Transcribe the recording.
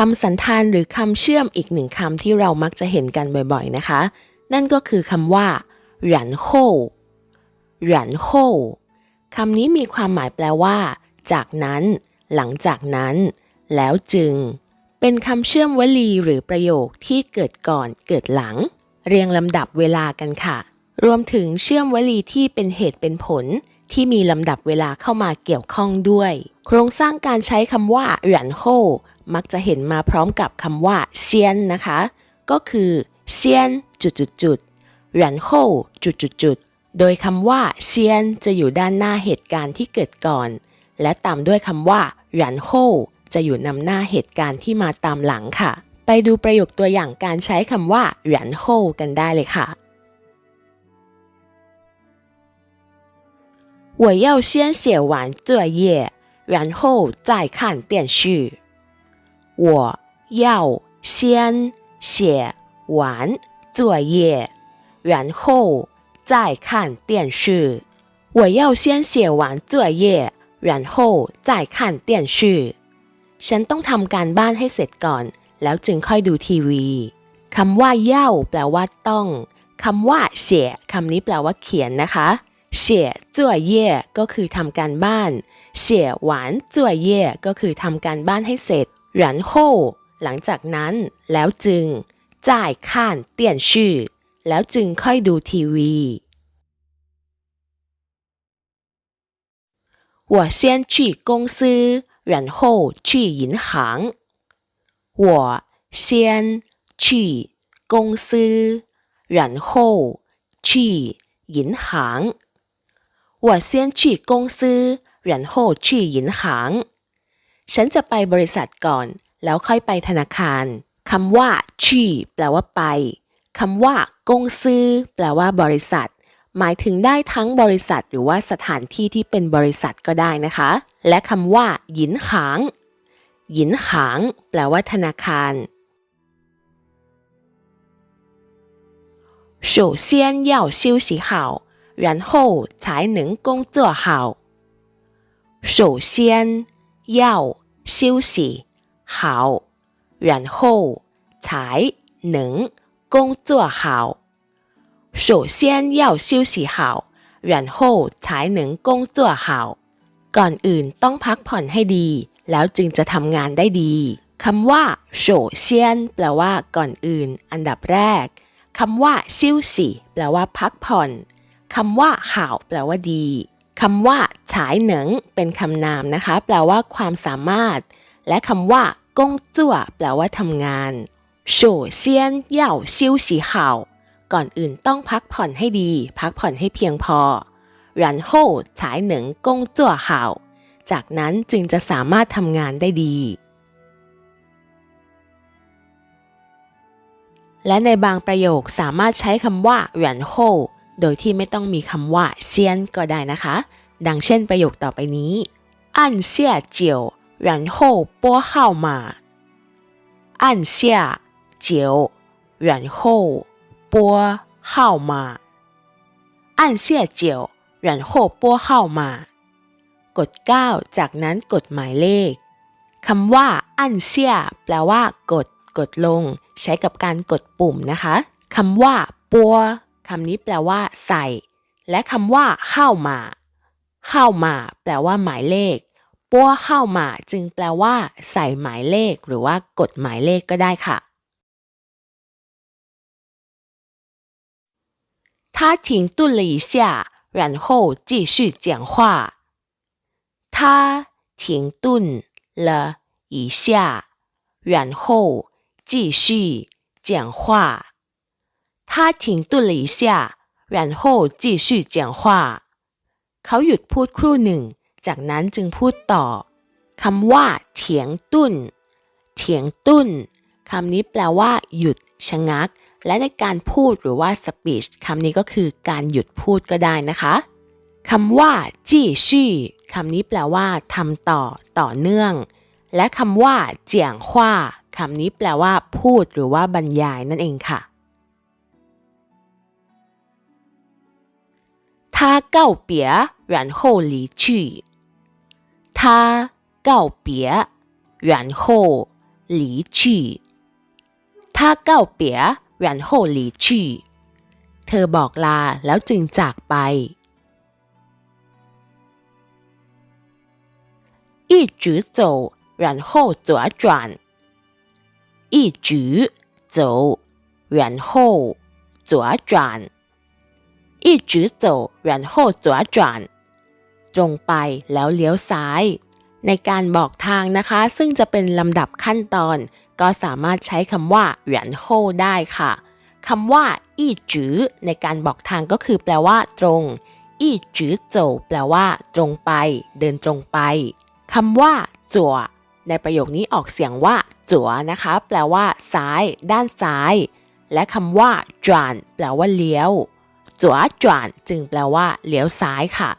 คำสันธานหรือคำเชื่อมอีกหนึ่งคำที่เรามักจะเห็นกันบ่อยๆนะคะ นั่นก็คือคำว่าหยันโฮหยันโฮคำนี้มีความหมายแปลว่า จากนั้น หลังจากนั้น แล้วจึง เป็นคำเชื่อมวลีหรือประโยคที่เกิดก่อนเกิดหลัง เรียงลำดับเวลากันค่ะ รวมถึงเชื่อมวลีที่เป็นเหตุเป็นผล ที่มีลำดับเวลาเข้ามาเกี่ยวข้องด้วย โครงสร้างการใช้คำว่าหยันโฮมักจะเห็นมาพร้อมกับคำว่าเซียนนะคะ ก็คือเซียนจุดจุดจุดหยันโฮจุดจุดจุดโดยคำว่าเซียนจะอยู่ด้านหน้าเหตุการณ์ที่เกิดก่อน และตามด้วยคำว่าหยันโฮจะอยู่นำหน้าเหตุการณ์ที่มาตามหลังค่ะ ไปดูประโยคตัวอย่างการใช้คำว่าหยันโฮกันได้เลยค่ะ 我要先写完作业，然后再看电视。我要先写完作业，然后再看电视。我要先写完作业，然后再看电视。ฉันต้องทำการบ้านให้เสร็จก่อน แล้วจึงค่อยดูทีวีคำว่าเย่าแปลว่าต้องคำว่าเสียคำนี้แปลว่าเขียนนะคะ เสียจั่วเย่ก็คือทำการบ้านเสียหวานจั่วเย่ก็คือทำการบ้านให้เสร็จหยันโฮหลังจากนั้น แล้วจึงจ่ายข้านเตียนชื่อ แล้วจึงค่อยดูทีวี我先去公司，然后去银行。我先去公司，然后去银行。 我先去公司，然后去银行。ฉันจะไปบริษัทก่อน แล้วค่อยไปธนาคารคำว่าชี่แปลว่าไปคำว่ากงซื้อแปลว่าบริษัท หมายถึงได้ทั้งบริษัทหรือว่าสถานที่ที่เป็นบริษัทก็ได้นะคะ และคำว่าหยินหางหยินหางแปลว่าธนาคาร首先要休息好， 然后才能工作好。首先要休息好，然后才能工作好。首先要休息好，然后才能工作好。ก่อนอื่นต้องพักผ่อนให้ดี แล้วจึงจะทำงานได้ดีคำว่าโฉเซียนแปลว่าก่อนอื่น อันดับแรกคำว่าซิวสีแปลว่าพักผ่อน คำว่าข่าวแปลว่าดีคำว่าฉายหนังเป็นคำนามนะคะ แปลว่าความสามารถ และคำว่ากงจั่วแปลว่าทำงานโฉเซียนเย่าซิวสีขาวก่อนอื่นต้องพักผ่อนให้ดี พักผ่อนให้เพียงพอรันโฮฉายหนิงกงจั่วขาวจากนั้นจึงจะสามารถทำงานได้ดี และในบางประโยคสามารถใช้คำว่าหยันโฮ โดยที่ไม่ต้องมีคำว่าเซียนก็ได้นะคะ ดังเช่นประโยคต่อไปนี้按下九然后拨号码按下九然后拨号码按下九然后拨号码กด 9 จากนั้นกดหมายเลขคำว่าอันเซียแปลว่า กด กดลง ใช้กับการกดปุ่มนะคะคำว่าปัว คำนี้แปลว่า ใส่ และคำว่าเข้ามาเข้ามาแปลว่า หมายเลขปัวเข้ามาจึงแปลว่า ใส่หมายเลข หรือว่ากดหมายเลขก็ได้ค่ะ他停顿了一下，然后继续讲话。他停顿了一下，然后继续讲话。 他停顿了一下，然后继续讲话。เขาหยุดพูดครู่หนึ่ง จากนั้นจึงพูดต่อคำว่าเถียงตุ้นเถียงตุ้นคำนี้แปลว่า หยุดชะงัก และในการพูดหรือว่า speech คำนี้ก็คือการหยุดพูดก็ได้นะคะคำว่าจีชี่คำนี้แปลว่าทำต่อต่อเนื่อง และคำว่าเจียงฮว่าคำนี้แปลว่า พูดหรือว่าบรรยายนั่นเองค่ะ 他告别然后离去他告别然后 离去他告别然后离去เธอบอกลาแล้วจึงจากไป一直走然后左转一直走然后左转 一直走然后左转ตรงไปแล้วเลี้ยวซ้าย ในการบอกทางนะคะ ซึ่งจะเป็นลำดับขั้นตอน ก็สามารถใช้คำว่าเหวียนโฮได้ค่ะคำว่าอีจือในการบอกทางก็คือแปลว่า ตรงอีจือโจแปลว่า ตรงไป เดินตรงไปคำว่าจั่วในประโยคนี้ออกเสียงว่า จั่วนะคะ แปลว่า ซ้าย ด้านซ้าย และคำว่าจวนแปลว่าเลี้ยว จั่วจวนจึงแปลว่าเลี้ยวซ้ายค่ะ